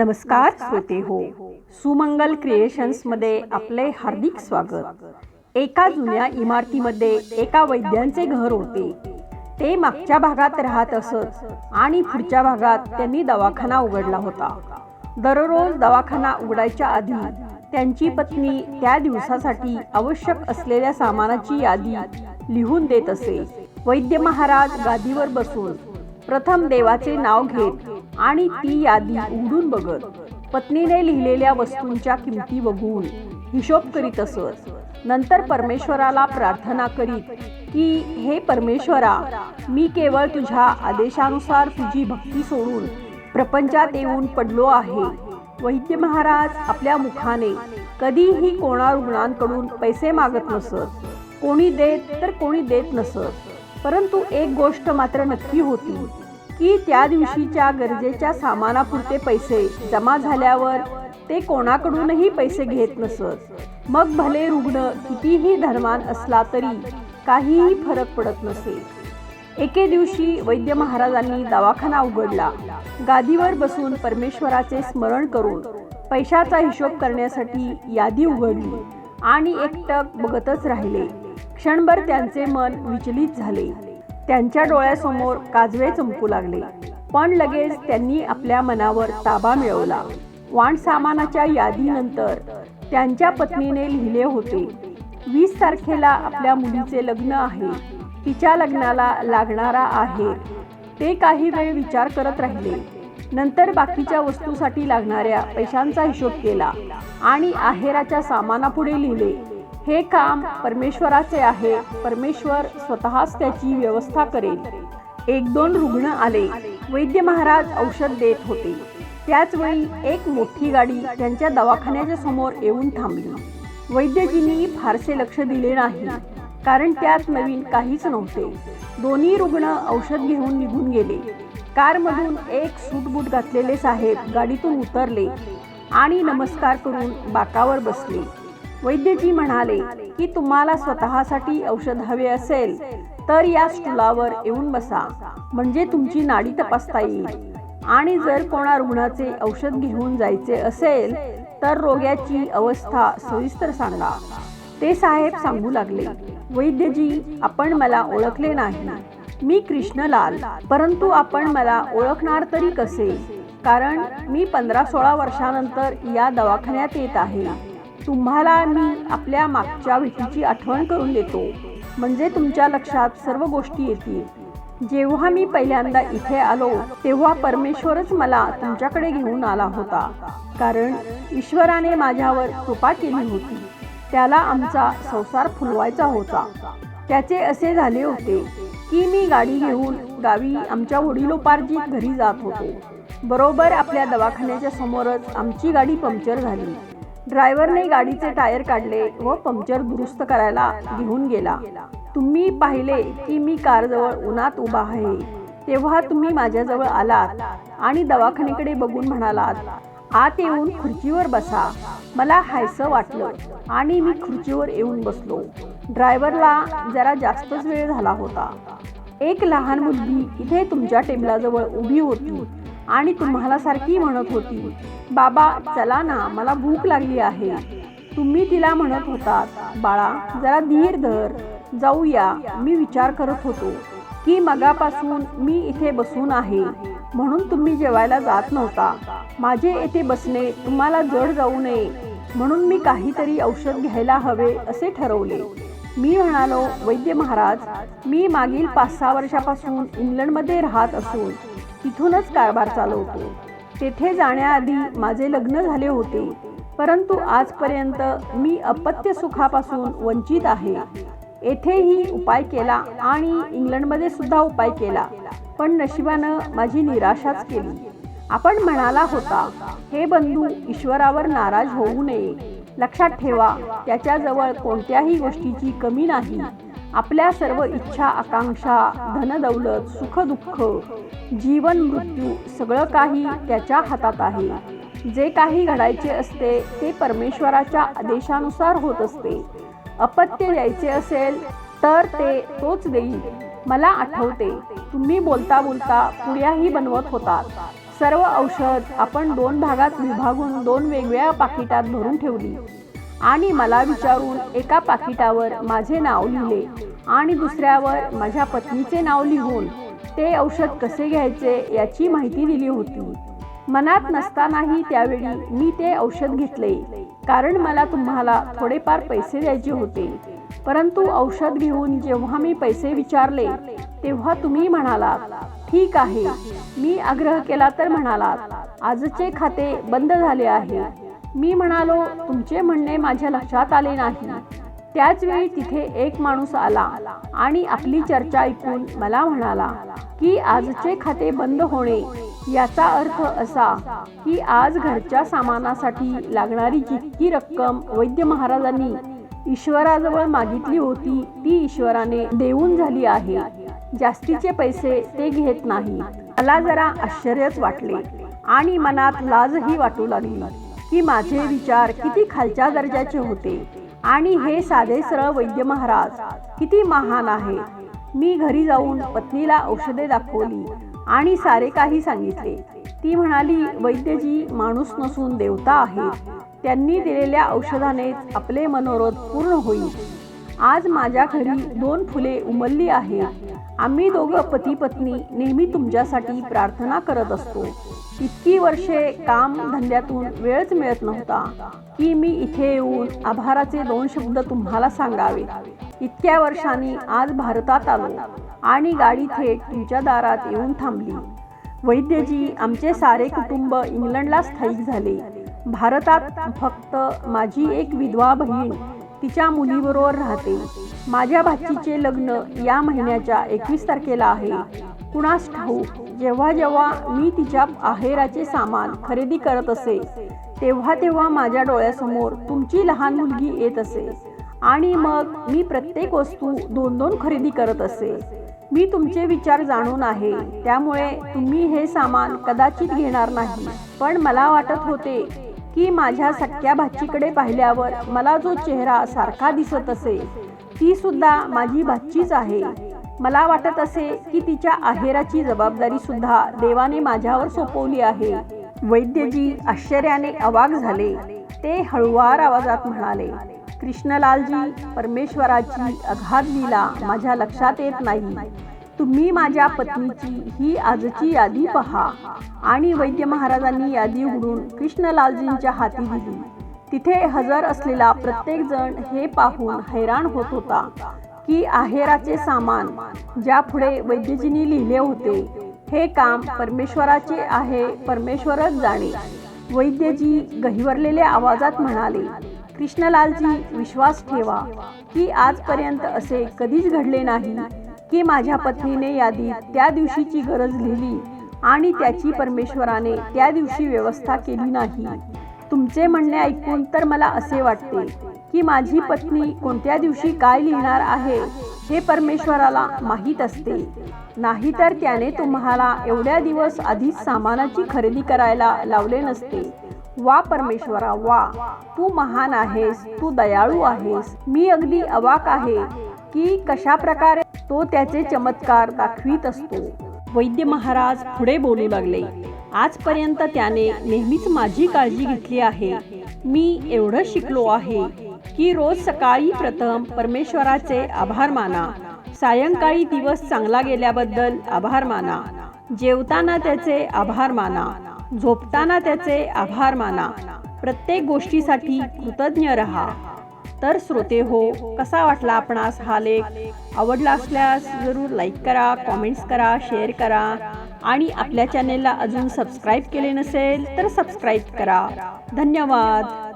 नमस्कार श्रोते हो. सुमंगल क्रिएशन्समध्ये आपले हार्दिक स्वागत. एका जुन्या इमारतीमध्ये एका वैद्यांचे घर होते. ते मागच्या भागात राहत असत आणि पुढच्या भागात त्यांनी दवाखाना उघडला होता. दररोज दवाखाना उघडायच्या आधी त्यांची पत्नी त्या दिवसासाठी आवश्यक असलेल्या सामानाची यादी लिहून देत असे. वैद्य महाराज गादीवर बसून प्रथम देवाचे नाव घेत आणि ती यादी उघडून बघत पत्नीने लिहिलेल्या वस्तूंच्या किमती बघून हिशोब करीत असत. नंतर परमेश्वराला प्रार्थना करीत की हे परमेश्वरा मी केवळ तुझ्या आदेशानुसार तुझी भक्ती सोडून प्रपंचात येऊन पडलो आहे. वैद्य महाराज आपल्या मुखाने कधीही कोणा रुग्णांकडून पैसे मागत नसत. कोणी देत तर कोणी देत नसत. परंतु एक गोष्ट मात्र नक्की होती. की त्या दिवशीच्या गरजेच्या सामानापुरते पैसे जमा झाल्यावर ते कोणाकडूनही पैसे घेत नसत. मग भले रुग्ण कितीही धर्मान असला तरी काहीही फरक पडत नसे. एके दिवशी वैद्य महाराजांनी दवाखाना उघडला. गादीवर बसून परमेश्वराचे स्मरण करून पैशाचा हिशोब करण्यासाठी यादी उघडली आणि एकटक बघतच राहिले. क्षणभर त्यांचे मन विचलित झाले. त्यांच्या डोळ्यासमोर काजवे चमकू लागले. पण लगेच त्यांनी आपल्या मनावर ताबा मिळवला. वाण सामानाच्या यादीनंतर त्यांच्या पत्नीने लिहिले होते वीस तारखेला आपल्या मुलीचे लग्न आहे. तिच्या लग्नाला लागणारा आहे. ते काही वेळ विचार करत राहिले. नंतर बाकीच्या वस्तूसाठी लागणाऱ्या पैशांचा हिशोब केला आणि आहेराच्या सामानापुढे लिहिले हे काम परमेश्वराचे आहे. परमेश्वर स्वतःच त्याची व्यवस्था करेल. एक दोन रुग्ण आले. वैद्य महाराज औषध देत होते. त्याचवेळी एक मोठी गाडी त्यांच्या दवाखान्याच्या समोर येऊन थांबली. वैद्यजींनी फारसे लक्ष दिले नाही कारण त्यात नवीन काहीच नव्हते. दोन्ही रुग्ण औषध घेऊन निघून गेले. कारमधून एक सूटबूट घातलेले साहेब गाडीतून उतरले आणि नमस्कार करून बाकावर बसले. वैद्यजी म्हणाले की तुम्हाला स्वतःसाठी औषध हवे असेल तर या स्टुलावर येऊन बसा. म्हणजे तुमची नाडी तपासता येईल. आणि जर कोणा रुग्णाचे औषध घेऊन जायचे असेल तर रोग्याची अवस्था सविस्तर सांगा. ते साहेब सांगू लागले वैद्यजी आपण मला ओळखले नाही. मी कृष्णलाल परंतु आपण मला ओळखणार तरी कसे? कारण मी पंधरा सोळा वर्षानंतर या दवाखान्यात येत आहे. तुम्हाला मी आपल्या मागच्या भेटीची आठवण करून देतो. म्हणजे तुमच्या लक्षात सर्व गोष्टी येतील. जेव्हा मी पहिल्यांदा इथे आलो तेव्हा परमेश्वरच मला तुमच्याकडे घेऊन आला होता. कारण ईश्वराने माझ्यावर कृपा केली होती. त्याला आमचा संसार फुलवायचा होता. त्याचे असे झाले होते की मी गाडी घेऊन गावी आमच्या वडिलोपार्जित घरी जात होतो. बरोबर आपल्या दवाखान्याच्या समोरच आमची गाडी पंक्चर झाली. ड्रायव्हरने गाडीचे टायर काढले व पंक्चर दुरुस्त करायला घेऊन गेला. तुम्ही पाहिले की मी कारजवळ उन्हात उभा आहे. तेव्हा तुम्ही माझ्याजवळ आलात आणि दवाखान्याकडे बघून म्हणालात आत येऊन खुर्चीवर बसा. मला हायसं वाटलं आणि मी खुर्चीवर येऊन बसलो. ड्रायव्हरला जरा जास्तच वेळ झाला होता. एक लहान मुलगी इथे तुमच्या टेबलाजवळ उभी होती. आणि तुम्हाला सारखी म्हणत होती बाबा चला ना मला भूक लागली आहे. तुम्ही तिला म्हणत होतात बाळा जरा धीर धर जाऊया. मी विचार करत होतो की मगापासून मी इथे बसून आहे म्हणून तुम्ही जेवायला जात नव्हता. माझे येथे बसणे तुम्हाला जड जाऊ नये म्हणून मी काहीतरी औषध घ्यायला हवे असे ठरवले. मी म्हणालो वैद्य महाराज मी मागील पाच सहा वर्षापासून इंग्लंडमध्ये राहत असून तिथूनच कारभार चालवतो. तेथे जाण्याआधी माझे लग्न झाले होते. परंतु आजपर्यंत मी अपत्य सुखापासून वंचित आहे. येथेही उपाय केला आणि इंग्लंडमध्ये सुद्धा उपाय केला. पण नशिबानं माझी निराशाच केली. आपण म्हणाला होता हे बंधू ईश्वरावर नाराज होऊ नये. लक्षात ठेवा त्याच्याजवळ कोणत्याही गोष्टीची कमी नाही. आपल्या सर्व इच्छा आकांक्षा धनदौलत सुखदुःख जीवन मृत्यू सगळं काही त्याच्या हातात आहे. जे काही घडायचे असते ते परमेश्वराच्या आदेशानुसार होत असते. अपत्य द्यायचे असेल तर ते तोच देईल. मला आठवते तुम्ही बोलता बोलता पुड्याही बनवत होतात. सर्व औषध आपण दोन भागात विभागून दोन वेगवेगळ्या पाकिटात भरून ठेवली. आणि मला विचारून एका पाकिटावर माझे नाव लिहिले आणि दुसऱ्यावर माझ्या पत्नीचे नाव लिहून ते औषध कसे घ्यायचे याची माहिती दिली होती. मनात नसतानाही त्यावेळी मी ते औषध घेतले कारण मला तुम्हाला थोडेफार पैसे द्यायचे होते. परंतु औषध घेऊन जेव्हा मी पैसे विचारले तेव्हा तुम्ही म्हणालात ठीक आहे मी आग्रह केला तर म्हणालात आजचे खाते बंद झाले आहे. मी म्हणालो तुमचे म्हणणे माझ्या लक्षात आले नाही. त्याचवेळी तिथे एक माणूस आला आणि आपली चर्चा ऐकून मला म्हणाला की आजचे खाते बंद होणे याचा अर्थ असा की आज घरच्या सामानासाठी लागणारी जितकी रक्कम वैद्य महाराजांनी ईश्वराजवळ मागितली होती ती ईश्वराने देऊन झाली आहे. जास्तीचे पैसे ते घेत नाही मला जरा आश्चर्यच वाटले आणि मनात लाजही वाटू लागली. की माझे विचार किती खालच्या दर्जाचे होते. आणि हे साधे सरळ वैद्य महाराज किती महान आहे. मी घरी जाऊन पत्नीला औषधे दाखवली आणि सारे काही सांगितले. ती म्हणाली वैद्यजी माणूस नसून देवता आहे. त्यांनी दिलेल्या औषधानेच आपले मनोरथ पूर्ण होईल. आज माझ्या घरी दोन फुले उमलली आहेत. आम्ही दोघं पती पत्नी नेहमी तुमच्यासाठी प्रार्थना करत असतो. इतकी वर्षे काम धंद्यातून वेळच मिळत नव्हता. की मी इथे येऊन आभाराचे दोन शब्द तुम्हाला सांगावे. इतक्या वर्षांनी आज भारतात आलो आणि गाडी थेट तुमच्या दारात येऊन थांबली. वैद्यजी आमचे सारे कुटुंब इंग्लंडला स्थायिक झाले. भारतात फक्त माझी एक विधवा बहीण तिच्या मुलीबरोबर राहते. माझ्या भाचीचे लग्न या महिन्याच्या एकवीस तारखेला आहे. कुणास ठाऊक जेव्हा जेव्हा मी तिच्या आहेराचे सामान खरेदी करत असे तेव्हा तेव्हा माझ्या डोळ्यासमोर तुमची लहान मुलगी येत असे. आणि मग मी प्रत्येक वस्तू दोन दोन खरेदी करत असे. मी तुमचे विचार जाणून आहे. त्यामुळे तुम्ही हे सामान कदाचित घेणार नाही. पण मला वाटत होते की माझ्या सख्या भाचीकडे पाहिल्यावर मला जो चेहरा सारखा दिसत असे ती सुद्धा माझी भाचीच आहे. मला वाटत असे की तिच्या आहेराची जबाबदारी सुद्धा देवाने माझ्यावर सोपवली आहे. वैद्यजी आश्चर्याने अवाक झाले. ते हळुवार आवाजात म्हणाले कृष्णलालजी परमेश्वराची अघात लीला माझ्या लक्षात येत नाही. तुम्ही माझ्या पत्नीची ही आजची यादी पहा. आणि वैद्य महाराजांनी यादी उघडून कृष्णलालजींच्या हाती दिली. तिथे हजर असलेला प्रत्येक जण हे पाहून हैराण होत होता की आहेराचे सामान ज्या पुढे वैद्यजींनी लिहिले होते हे काम परमेश्वराचे आहे परमेश्वरच जाणे. वैद्यजी गहिवरलेल्या आवाजात म्हणाले कृष्णलालजी विश्वास ठेवा की आजपर्यंत असे कधीच घडले नाही. की माझ्या पत्नीने यादीत त्या दिवशीची गरज लिहिली आणि त्याची परमेश्वराने त्या दिवशी व्यवस्था केली नाही. तुमचे म्हणणे ऐकून तर मला असे वाटते की माझी पत्नी कोणत्या दिवशी काय लिहिणार आहे हे परमेश्वराला माहीत असते. नाहीतर त्याने तुम्हाला एवढ्या दिवस आधीच सामानाची खरेदी करायला लावले नसते. वा परमेश्वरा वा! तू महान आहेस तू दयाळू आहेस. मी अगदी अवाक आहे की कशा प्रकारे तो त्याचे चमत्कार दाखवित असतो. वैद्य महाराज पुढे बोलू लागले. आजपर्यंत त्याने नेहमीच माझी काळजी घेतली आहे. मी एवढं शिकलो आहे की रोज सकाळी प्रथम परमेश्वराचे आभार माना. सायंकाळी दिवस चांगला गेल्याबद्दल आभार माना. जेवताना त्याचे आभार माना. झोपताना त्याचे आभार माना. प्रत्येक गोष्टीसाठी कृतज्ञ रहा. तर श्रोते हो कसा वाटला आपणास हा लेख? आवडला असल्यास जरूर लाईक करा कॉमेंट्स करा शेअर करा. आणि आपल्या चॅनेलला अजून सबस्क्राईब केले नसेल तर सबस्क्राईब करा. धन्यवाद.